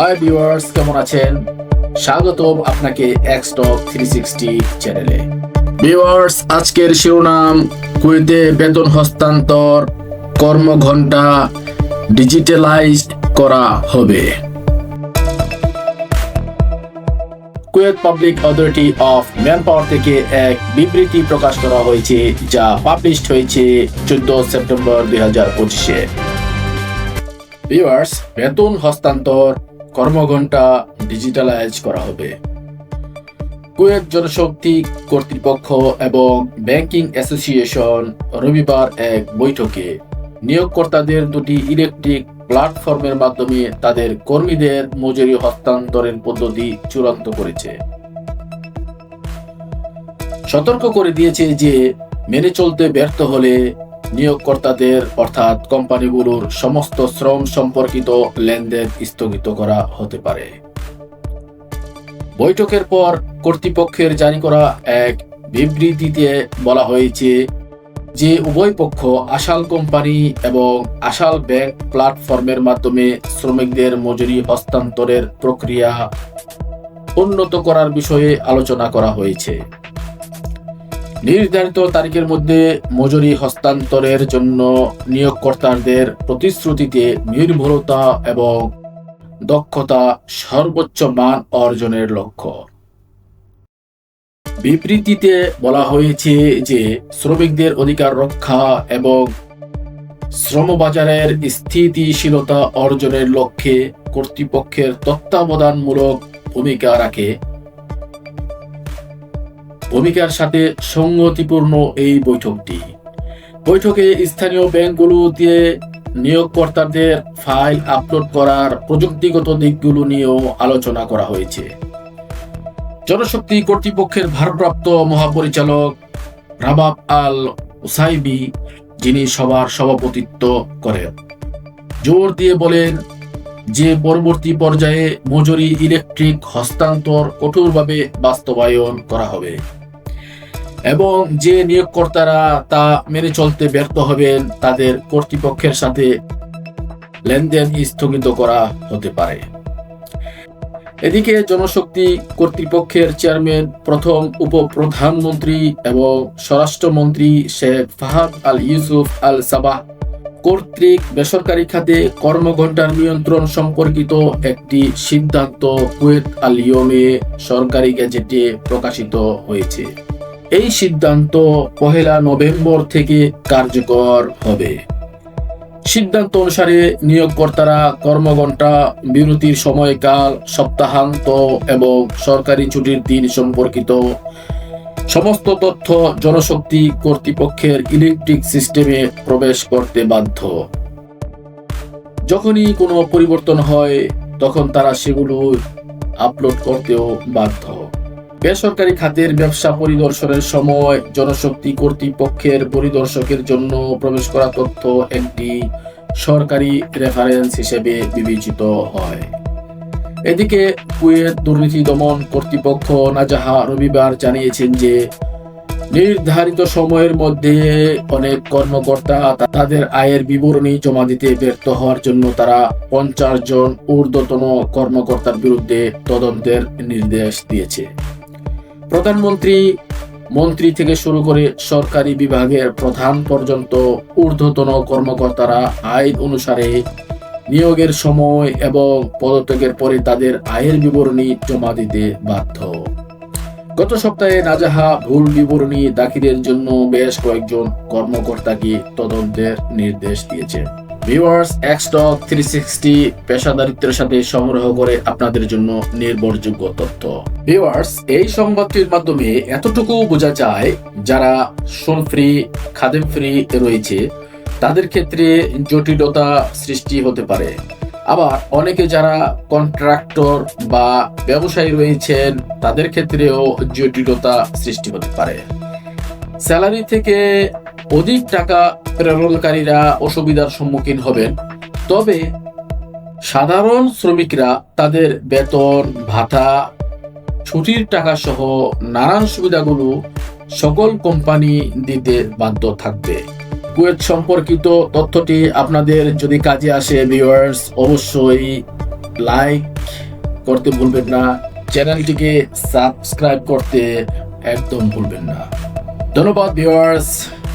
Hi viewers কেমন আছেন? স্বাগতম আপনাকে এক্সটক থ্রি সিক্সটি চ্যানেলে ভিউয়ার্স আজকের শিরোনাম, কুয়েতে বেতন হস্তান্তর, কর্মঘণ্টা ডিজিটালাইজড করা হবে। Kuwait public authority of manpower থেকে এক বিবৃতি প্রকাশ করা হয়েছে, যা পাবলিশড হয়েছে চোদ্দ সেপ্টেম্বর দুই হাজার পঁচিশে। ভিউয়ার্স বেতন হস্তান্তর কর্মঘণ্টা ডিজিটালাইজ করা হবে। কুয়েত জনশক্তি কর্তৃপক্ষ এবং ব্যাংকিং অ্যাসোসিয়েশন রবিবার এক বৈঠকে নিয়োগকর্তাদের দুটি ইলেকট্রিক প্ল্যাটফর্মের মাধ্যমে তাদের কর্মীদের মজুরি হস্তান্তরের পদ্ধতি চূড়ান্ত করেছে। সতর্ক করে দিয়েছে যে, মেনে চলতে ব্যর্থ হলে নিয়োগকর্তাদের, অর্থাৎ কোম্পানিগুলোর সমস্ত শ্রম সম্পর্কিত লেনদেন স্থগিত করা হতে পারে। বৈঠকের পর কর্তৃপক্ষের জারি করা এক বিবৃতিতে বলা হয়েছে যে উভয় পক্ষ আসাল কোম্পানি এবং আশাল ব্যাংক প্ল্যাটফর্মের মাধ্যমে শ্রমিকদের মজুরি হস্তান্তরের প্রক্রিয়া উন্নত করার বিষয়ে আলোচনা করা হয়েছে। নির্ধারিত তারিখের মধ্যে মজুরি হস্তান্তরের জন্য নিয়োগকর্তাদের প্রতিশ্রুতিতে নির্ভরতা এবং দক্ষতা সর্বোচ্চ মান অর্জনের লক্ষ্য। বিবৃতিতে বলা হয়েছে যে, শ্রমিকদের অধিকার রক্ষা এবং শ্রমবাজারের স্থিতিশীলতা অর্জনের লক্ষ্যে কর্তৃপক্ষের তত্ত্বাবধানমূলক ভূমিকা রাখে ভূমিকার সাথে সংগতিপূর্ণ এই বৈঠকটি। বৈঠকে স্থানীয় ব্যাংকগুলোতে নিয়োগকর্তাদের ফাইল আপলোড করার প্রযুক্তিগত দিকগুলো নিয়েও আলোচনা করা হয়েছে। জনশক্তি কর্তৃপক্ষের ভারপ্রাপ্ত মহাপরিচালক রাবাব আল উসাইবি, যিনি সবার সভাপতিত্ব করেন, জোর দিয়ে বলেন যে পরবর্তী পর্যায়ে মজুরি ইলেকট্রিক হস্তান্তর কঠোরভাবে বাস্তবায়ন করা হবে। এবং যে নিয়োগকর্তারা তা মেনে চলতে ব্যর্থ হবেন, তাদের কর্তৃপক্ষের সাথে লেনদেন স্থগিত করা হতে পারে। এদিকে জনশক্তি কর্তৃপক্ষের চেয়ারম্যান, প্রথম উপপ্রধানমন্ত্রী এবং স্বরাষ্ট্রমন্ত্রী Sheikh Fahad Al Yousef Al Sabah কর্তৃক বেসরকারি খাতে কর্মঘণ্টার নিয়ন্ত্রণ সম্পর্কিত একটি সিদ্ধান্ত কুয়েত আল ইয়মে সরকারি গ্যাজেটে প্রকাশিত হয়েছে। এই সিদ্ধান্ত পহেলা নভেম্বর থেকে কার্যকর হবে। সিদ্ধান্ত অনুসারে নিয়োগকর্তারা কর্মঘণ্টা, বিরতির সময়কাল, সপ্তাহান্ত এবং সরকারি ছুটির দিন সম্পর্কিত সমস্ত তথ্য জনশক্তি কর্তৃপক্ষের ইলেকট্রিক সিস্টেমে প্রবেশ করতে বাধ্য। যখনই কোনো পরিবর্তন হয়, তখন তারা সেগুলো আপলোড করতেও বাধ্য। বেসরকারি খাতের ব্যবসা পরিদর্শনের সময় জনশক্তি কর্তৃপক্ষের পরিদর্শকের জন্য প্রবেশ করা তথ্য একটি সরকারি রেফারেন্স হিসেবে বিবেচিত হয়। এদিকে কুয়েত দুর্নীতি দমন কর্তৃপক্ষ নাজাহা রবিবার জানিয়েছেন যে, নির্ধারিত সময়ের মধ্যে অনেক কর্মকর্তা তাদের আয়ের বিবরণী জমা দিতে ব্যর্থ হওয়ার জন্য তারা পঞ্চাশ জন ঊর্ধ্বতন কর্মকর্তার বিরুদ্ধে তদন্তের নির্দেশ দিয়েছে। প্রধানমন্ত্রী, মন্ত্রী থেকে শুরু করে সরকারি বিভাগের প্রধান পর্যন্ত ঊর্ধ্বতন কর্মকর্তারা আইন অনুসারে নিয়োগের সময় এবং পদত্যাগের পরে তাদের আয়ের বিবরণী জমা দিতে বাধ্য। গত সপ্তাহে নাজাহা ভুল বিবরণী দাখিলের জন্য বেশ কয়েকজন কর্মকর্তাকে তদন্তের নির্দেশ দিয়েছে। ভিউয়ার্স এক্সটক থ্রি সিক্সটি পেশাদারিত্বের সাথে সংগ্রহ করে আপনাদের জন্য নির্ভরযোগ্য তথ্য। ভিউয়ার্স, এই সংবাদটির মাধ্যমে এতটুকু বোঝা যায়, যারা সোন ফ্রি খাদেম ফ্রি রয়েছে, তাদের ক্ষেত্রে জটিলতা সৃষ্টি হতে পারে। আবার অনেকে যারা কন্ট্রাক্টর বা ব্যবসায়ী রয়েছেন, তাদের ক্ষেত্রেও জটিলতা সৃষ্টি হতে পারে। স্যালারি থেকে অধিক টাকা প্রেরণকারীরা অসুবিধার সম্মুখীন হবেন। তবে সাধারণ শ্রমিকরা তাদের বেতন, ভাতা, ছুটির টাকা সহ নানান সুবিধাগুলো সকল কোম্পানি দিতে বাধ্য থাকবে। কুয়েত সম্পর্কিত তথ্যটি আপনাদের যদি কাজে আসে ভিউয়ার্স অবশ্যই লাইক করতে ভুলবেন না। চ্যানেলটিকে সাবস্ক্রাইব করতে একদম ভুলবেন না। ধন্যবাদ ভিউয়ার্স